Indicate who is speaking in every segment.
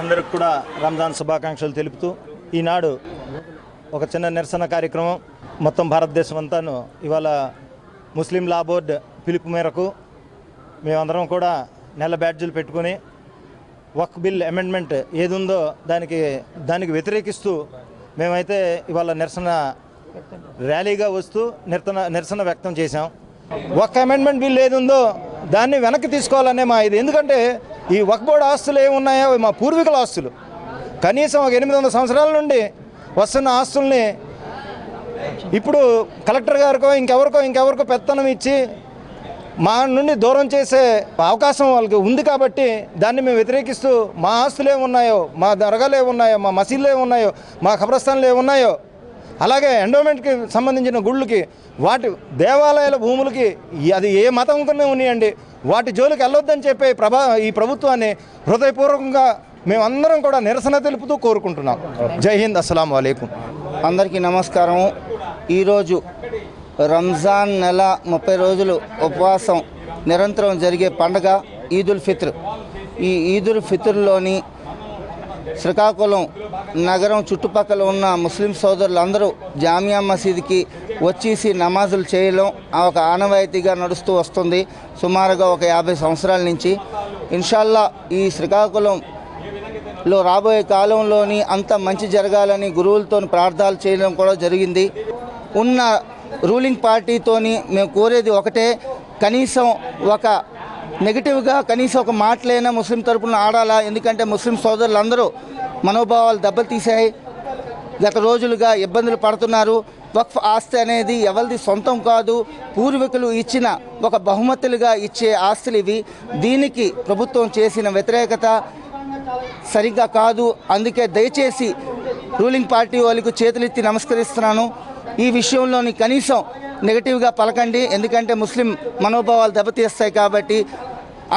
Speaker 1: అందరికి కూడా రంజాన్ శుభాకాంక్షలు తెలుపుతూ ఈనాడు ఒక చిన్న నిరసన కార్యక్రమం. మొత్తం భారతదేశం అంతాను ఇవాళ ముస్లిం లా బోర్డు పిలుపు మేరకు మేమందరం కూడా నెల బ్యాడ్జీలు పెట్టుకొని వక్ బిల్ అమెండ్మెంట్ ఏది ఉందో దానికి దానికి వ్యతిరేకిస్తూ మేమైతే ఇవాళ నిరసన ర్యాలీగా వస్తూ నిరసన నిరసన వ్యక్తం చేశాం. వక్ అమెండ్మెంట్ బిల్ ఏది ఉందో దాన్ని వెనక్కి తీసుకోవాలనే మా ఇది. ఎందుకంటే ఈ వక్ బోర్డు ఆస్తులు ఏమున్నాయో అవి మా పూర్వీకుల ఆస్తులు. కనీసం ఒక ఎనిమిది వందల సంవత్సరాల నుండి వస్తున్న ఆస్తుల్ని ఇప్పుడు కలెక్టర్ గారికో ఇంకెవరికో ఇంకెవరికో పెత్తనం ఇచ్చి మా నుండి దూరం చేసే అవకాశం వాళ్ళకి ఉంది కాబట్టి దాన్ని మేము వ్యతిరేకిస్తూ మా ఆస్తులు ఏమున్నాయో మా దర్గాలు ఏమున్నాయో మా మసీదులు ఏమున్నాయో మా ఖబరస్థాన్లు ఏమున్నాయో అలాగే ఎండోమెంట్కి సంబంధించిన గుళ్ళకి వాటి దేవాలయాల భూములకి అది ఏ మతం ఉన్నాయండి? వాటి జోలికి వెళ్ళొద్దని చెప్పే ప్రభా ఈ ప్రభుత్వాన్ని హృదయపూర్వకంగా మేమందరం కూడా నిరసన తెలుపుతూ కోరుకుంటున్నాం. జై హింద్ అస్సలం వాలేకుం
Speaker 2: అందరికీ నమస్కారం. ఈరోజు రంజాన్ నెల ముప్పై రోజులు ఉపవాసం నిరంతరం జరిగే పండగ ఈదుల్ ఫిత్ర్. ఈ ఈదుల్ ఫిత్ర్లోని శ్రీకాకుళం నగరం చుట్టుపక్కల ఉన్న ముస్లిం సోదరులందరూ జామియా మసీదుకి వచ్చేసి నమాజులు చేయడం ఒక ఆనవాయితీగా నడుస్తూ వస్తుంది. సుమారుగా ఒక యాభై సంవత్సరాల నుంచి. ఇన్షాల్లా ఈ శ్రీకాకుళం లో రాబోయే కాలంలోని అంత మంచి జరగాలని గురువులతో ప్రార్థనలు చేయడం కూడా జరిగింది. ఉన్న రూలింగ్ పార్టీతోని మేము కోరేది ఒకటే కనీసం ఒక నెగిటివ్గా కనీసం ఒక మాటలైనా ముస్లిం తరపున ఆడాలా? ఎందుకంటే ముస్లిం సోదరులందరూ మనోభావాలు దెబ్బతీసాయి గత రోజులుగా ఇబ్బందులు పడుతున్నారు. వక్ఫ్ ఆస్తి అనేది ఎవరిది సొంతం కాదు. పూర్వీకులు ఇచ్చిన ఒక బహుమతులుగా ఇచ్చే ఆస్తులు ఇవి. దీనికి ప్రభుత్వం చేసిన వ్యతిరేకత సరిగ్గా కాదు. అందుకే దయచేసి రూలింగ్ పార్టీ వాళ్ళకు చేతులెత్తి నమస్కరిస్తున్నాను. ఈ విషయంలోని కనీసం నెగటివ్గా పలకండి. ఎందుకంటే ముస్లిం మనోభావాలు దెబ్బతీస్తాయి కాబట్టి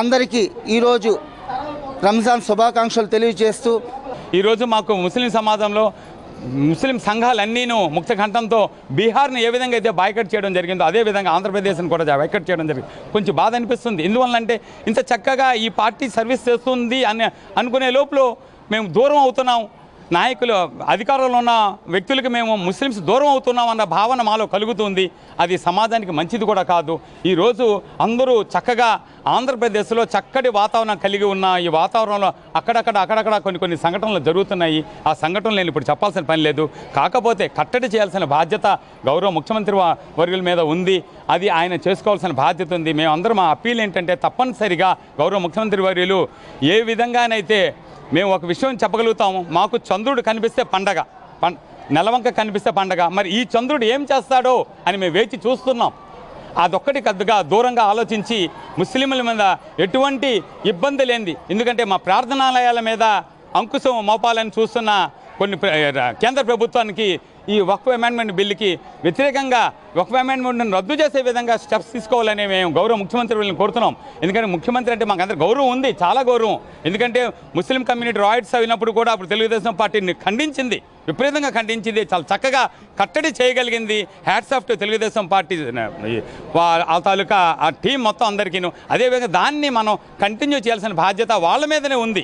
Speaker 2: అందరికీ ఈరోజు రంజాన్ శుభాకాంక్షలు తెలియజేస్తూ
Speaker 3: ఈరోజు మాకు ముస్లిం సమాజంలో ముస్లిం సంఘాలన్నీను ముక్త కంఠంతో బీహార్ని ఏ విధంగా అయితే బాయ్కట్ చేయడం జరిగిందో అదే విధంగా ఆంధ్రప్రదేశ్ని కూడా బాయ్కట్ చేయడం జరిగింది కొంచెం బాధ అనిపిస్తుంది. ఎందువల్లంటే ఇంత చక్కగా ఈ పార్టీ సర్వీస్ చేస్తుంది అని అనుకునే లోపల మేము దూరం అవుతున్నాం. నాయకులు అధికారంలో ఉన్న వ్యక్తులకు మేము ముస్లిమ్స్ దూరం అవుతున్నాం అన్న భావన మాలో కలుగుతుంది. అది సమాజానికి మంచిది కూడా కాదు. ఈరోజు అందరూ చక్కగా ఆంధ్రప్రదేశ్లో చక్కటి వాతావరణం కలిగి ఉన్న ఈ వాతావరణంలో అక్కడక్కడ అక్కడక్కడ కొన్ని కొన్ని సంఘటనలు జరుగుతున్నాయి. ఆ సంఘటనలు నేను ఇప్పుడు చెప్పాల్సిన పని లేదు. కాకపోతే కట్టడి చేయాల్సిన బాధ్యత గౌరవ ముఖ్యమంత్రి వర్గుల మీద ఉంది. అది ఆయన చేసుకోవాల్సిన బాధ్యత ఉంది. మేమందరం మా అప్పీల్ ఏంటంటే తప్పనిసరిగా గౌరవ ముఖ్యమంత్రి వర్యులు ఏ విధంగానైతే మేము ఒక విషయం చెప్పగలుగుతాము మాకు చంద్రుడు కనిపిస్తే పండగ. పం నెలవంక కనిపిస్తే పండగ. మరి ఈ చంద్రుడు ఏం చేస్తాడో అని మేము వేచి చూస్తున్నాం. అదొక్కటి కద్దుగా దూరంగా ఆలోచించి ముస్లింల మీద ఎటువంటి ఇబ్బంది లేనిది. ఎందుకంటే మా ప్రార్థనాలయాల మీద అంకుశం మోపాలని చూస్తున్న కొన్ని ప్ర- కేంద్ర ప్రభుత్వానికి ఈ వక్ఫ్ అమెండ్మెంట్ బిల్లుకి వ్యతిరేకంగా వక్ఫ్ అమెండ్మెంట్ను రద్దు చేసే విధంగా స్టెప్స్ తీసుకోవాలని మేము గౌరవ ముఖ్యమంత్రి వీళ్ళని కోరుతున్నాం. ఎందుకంటే ముఖ్యమంత్రి అంటే మాకు అందరు గౌరవం ఉంది చాలా గౌరవం. ఎందుకంటే ముస్లిం కమ్యూనిటీ రాయిట్స్ అయినప్పుడు కూడా అప్పుడు తెలుగుదేశం పార్టీని ఖండించింది విపరీతంగా ఖండించింది చాలా చక్కగా కట్టడి చేయగలిగింది. హ్యాట్స్ ఆఫ్ తెలుగుదేశం పార్టీ ఆ తాలూకా ఆ టీం మొత్తం అందరికీను. అదేవిధంగా దాన్ని మనం కంటిన్యూ చేయాల్సిన బాధ్యత వాళ్ళ మీదనే ఉంది.